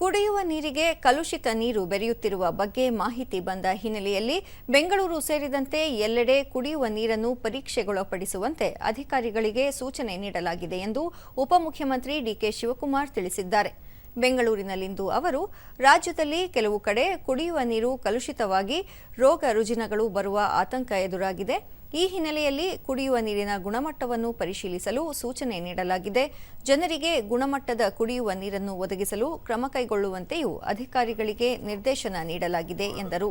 ಕುಡಿಯುವ ನೀರಿಗೆ ಕಲುಷಿತ ನೀರು ಬೆರೆಯುತ್ತಿರುವ ಬಗ್ಗೆ ಮಾಹಿತಿ ಬಂದ ಹಿನ್ನೆಲೆಯಲ್ಲಿ ಬೆಂಗಳೂರು ಸೇರಿದಂತೆ ಎಲ್ಲೆಡೆ ಕುಡಿಯುವ ನೀರನ್ನು ಪರೀಕ್ಷೆಗೊಳಪಡಿಸುವಂತೆ ಅಧಿಕಾರಿಗಳಿಗೆ ಸೂಚನೆ ನೀಡಲಾಗಿದೆ ಎಂದು ಉಪಮುಖ್ಯಮಂತ್ರಿ ಡಿಕೆ ಶಿವಕುಮಾರ್ ತಿಳಿಸಿದ್ದಾರೆ. ಬೆಂಗಳೂರಿನಲ್ಲಿಂದು ಅವರು, ರಾಜ್ಯದಲ್ಲಿ ಕೆಲವು ಕಡೆ ಕುಡಿಯುವ ನೀರು ಕಲುಷಿತವಾಗಿ ರೋಗ ರುಜಿನಗಳು ಬರುವ ಆತಂಕ ಎದುರಾಗಿದೆ. ಈ ಹಿನ್ನೆಲೆಯಲ್ಲಿ ಕುಡಿಯುವ ನೀರಿನ ಗುಣಮಟ್ಟವನ್ನು ಪರಿಶೀಲಿಸಲು ಸೂಚನೆ ನೀಡಲಾಗಿದೆ. ಜನರಿಗೆ ಗುಣಮಟ್ಟದ ಕುಡಿಯುವ ನೀರನ್ನು ಒದಗಿಸಲು ಕ್ರಮ ಕೈಗೊಳ್ಳುವಂತೆಯೂ ಅಧಿಕಾರಿಗಳಿಗೆ ನಿರ್ದೇಶನ ನೀಡಲಾಗಿದೆ ಎಂದರು.